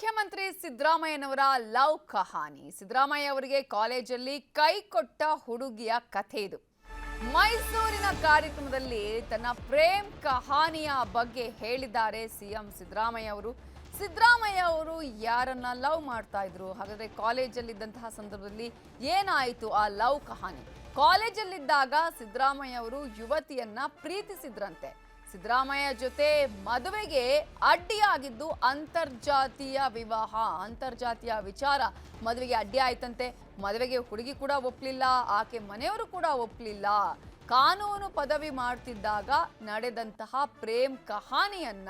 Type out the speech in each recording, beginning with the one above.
ಮುಖ್ಯಮಂತ್ರಿ ಸಿದ್ದರಾಮಯ್ಯನವರ ಲವ್ ಕಹಾನಿ ಸಿದ್ದರಾಮಯ್ಯ ಅವರಿಗೆ ಕಾಲೇಜಲ್ಲಿ ಕೈ ಕೊಟ್ಟ ಹುಡುಗಿಯ ಕಥೆ ಇದು. ಮೈಸೂರಿನ ಕಾರ್ಯಕ್ರಮದಲ್ಲಿ ತನ್ನ ಪ್ರೇಮ್ ಕಹಾನಿಯ ಬಗ್ಗೆ ಹೇಳಿದ್ದಾರೆ ಸಿಎಂ ಸಿದ್ದರಾಮಯ್ಯ ಅವರು. ಸಿದ್ದರಾಮಯ್ಯ ಅವರು ಯಾರನ್ನ ಲವ್ ಮಾಡ್ತಾ ಇದ್ರು? ಹಾಗಾದ್ರೆ ಕಾಲೇಜಲ್ಲಿದ್ದಂತಹ ಸಂದರ್ಭದಲ್ಲಿ ಏನಾಯಿತು ಆ ಲವ್ ಕಹಾನಿ ಕಾಲೇಜಲ್ಲಿದ್ದಾಗ ಸಿದ್ದರಾಮಯ್ಯ ಅವರು ಯುವತಿಯನ್ನ ಪ್ರೀತಿಸಿದ್ರಂತೆ. ಸಿದ್ದರಾಮಯ್ಯ ಜೊತೆ ಮದುವೆಗೆ ಅಡ್ಡಿಯಾಗಿದ್ದು ಅಂತರ್ಜಾತಿಯ ವಿವಾಹ, ಅಂತರ್ಜಾತಿಯ ವಿಚಾರ. ಮದುವೆಗೆ ಅಡ್ಡಿ ಆಯ್ತಂತೆ. ಮದುವೆಗೆ ಹುಡುಗಿ ಕೂಡ ಒಪ್ಪಲಿಲ್ಲ ಆಕೆ ಮನೆಯವರು ಕೂಡ ಒಪ್ಪಲಿಲ್ಲ ಕಾನೂನು ಪದವಿ ಮಾಡ್ತಿದ್ದಾಗ ನಡೆದಂತಹ ಪ್ರೇಮ್ ಕಹಾನಿಯನ್ನ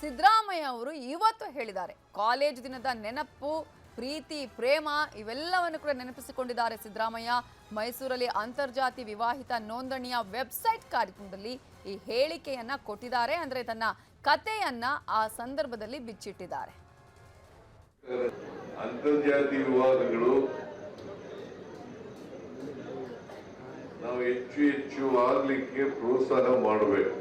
ಸಿದ್ದರಾಮಯ್ಯ ಅವರು ಇವತ್ತು ಹೇಳಿದ್ದಾರೆ. ಕಾಲೇಜು ದಿನದ ನೆನಪು ಪ್ರೀತಿ, ಪ್ರೇಮ ಇವೆಲ್ಲವನ್ನು ಕೂಡ ನೆನಪಿಸಿಕೊಂಡಿದ್ದಾರೆ ಸಿದ್ದರಾಮಯ್ಯ. ಮೈಸೂರಲ್ಲಿ ಅಂತರ್ಜಾತಿ ವಿವಾಹಿತ ನೋಂದಣಿಯ ವೆಬ್ಸೈಟ್ ಕಾರ್ಯಕ್ರಮದಲ್ಲಿ ಈ ಹೇಳಿಕೆಯನ್ನ ಕೊಟ್ಟಿದ್ದಾರೆ. ಅಂದ್ರೆ ತನ್ನ ಕಥೆಯನ್ನ ಆ ಸಂದರ್ಭದಲ್ಲಿ ಬಿಚ್ಚಿಟ್ಟಿದ್ದಾರೆ. ಅಂತರ್ಜಾತಿ ವಿವಾಹಗಳು ನಾವು ಹೆಚ್ಚು ಹೆಚ್ಚು ಆಗ್ಲಿಕ್ಕೆ ಪ್ರೋತ್ಸಾಹ ಮಾಡಬೇಕು.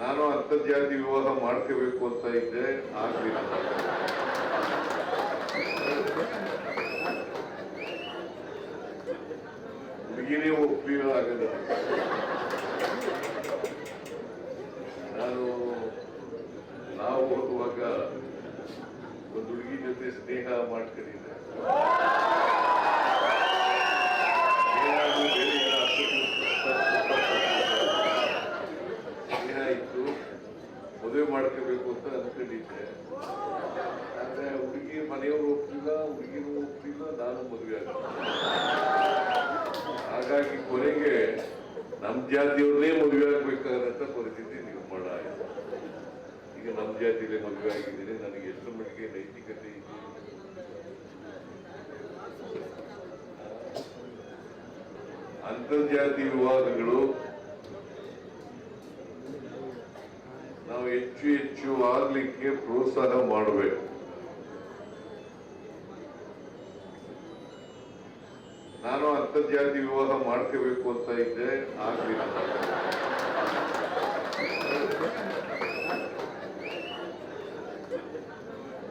ನಾನು ಅಂತರ್ಜಾತಿ ವಿವಾಹ ಮಾಡ್ಕೋಬೇಕು ಅಂತ ಇದ್ದೆ ಆಗ್ಲಿಲ್ಲ. ಹುಡುಗಿನೇ ಒಪ್ಪಿಲ್ಲ ಆಗಲ್ಲ ನಾನು, ನಾವು ಓದುವಾಗ ಒಂದು ಹುಡುಗಿ ಜೊತೆ ಸ್ನೇಹ ಮಾಡ್ಕೊಂಡಿದ್ದೆ ಸ್ನೇಹ ಅದು ಬೇರೆ ಏನೋ ಅರ್ಥಕ್ಕೆ ಸ್ನೇಹ ಇತ್ತು ಮದುವೆ ಮಾಡ್ಕೋಬೇಕು ಅಂತ ಅನ್ಕೊಂಡಿದ್ದೆ ಆದ್ರೆ ಹುಡುಗಿ ಮನೆಯವರು ಹೋಗ್ತಿಲ್ಲ ಹುಡುಗಿನೂ ಹೋಗ್ತಿಲ್ಲ ನಾನು ಮದುವೆ ಆಗ ಹಾಗಾಗಿ ಕೊನೆಗೆ ನಮ್ಮ ಜಾತಿಯವ್ರನ್ನೇ ಮದುವೆ ಆಗ್ಬೇಕಾದಂತ ಪರಿಸ್ಥಿತಿ ನಿರ್ಮಾಣ ಆಯಿತು ಈಗ ನಮ್ಮ ಜಾತಿಯಲ್ಲೇ ಮದುವೆ ಆಗಿದ್ದೀನಿ ನನಗೆ ಎಷ್ಟು ಮಟ್ಟಿಗೆ ನೈತಿಕತೆ ಇದೆ? ಅಂತರ್ಜಾತಿ ವಿವಾದಗಳು ನಾವು ಹೆಚ್ಚು ಹೆಚ್ಚು ಆಗ್ಲಿಕ್ಕೆ ಪ್ರೋತ್ಸಾಹ ಮಾಡಬೇಕು. ನಾನು ಅಂತರ್ಜಾತಿ ವಿವಾಹ ಮಾಡ್ಕೋಬೇಕು ಅಂತ ಇದ್ದೆ ಆಗ್ಲಿಲ್ಲ.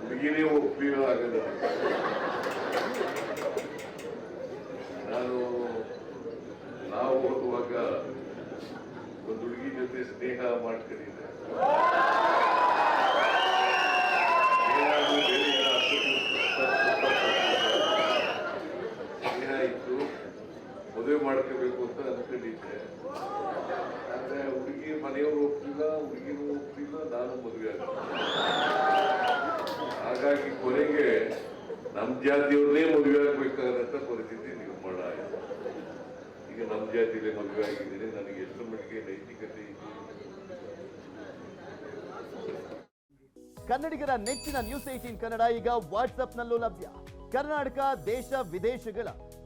ಹುಡುಗಿನೇ ಒಪ್ಪಿಲ್ಲ ಆಗಲ್ಲ ನಾನು ನಾವು ಓದುವಾಗ ಒಂದು ಹುಡುಗಿ ಜೊತೆ ಸ್ನೇಹ ಮಾಡ್ಕೊಂಡಿದ್ದೆ. ಇತ್ತು ಮದುವೆ ಮಾಡ್ಕೋಬೇಕು ಅಂತ ಅನ್ಕೊಂಡಿದ್ದೆ ಆದರೆ ಹುಡುಗಿ ಮನೆಯವರು ಒಪ್ಪಿಲ್ಲ ಹುಡುಗಿನೂ ಒಪ್ಪಿಲ್ಲ ನಾನು ಮದುವೆ ಆಗ ಹಾಗಾಗಿ ಕೊನೆಗೆ ನಮ್ಮ ಜಾತಿಯವ್ರನ್ನೇ ಮದುವೆ ಆಗ್ಬೇಕಾದಂತ ಪರಿಸ್ಥಿತಿ ನಿರ್ಮಾಣ ಆಯಿತು ಈಗ ನಮ್ಮ ಜಾತಿಯಲ್ಲೇ ಮದುವೆ ಆಗಿದ್ದೀನಿ ನನಗೆ ಎಷ್ಟು ಮಟ್ಟಿಗೆ ನೈತಿಕತೆ ಕನ್ನಡಿಗರ ನೆಚ್ಚಿನ ನ್ಯೂಸ್ ಏಟೀನ್ ಕನ್ನಡ ಈಗ ವಾಟ್ಸ್ಆಪ್ನಲ್ಲೂ ಲಭ್ಯ. ಕರ್ನಾಟಕ, ದೇಶ, ವಿದೇಶಗಳ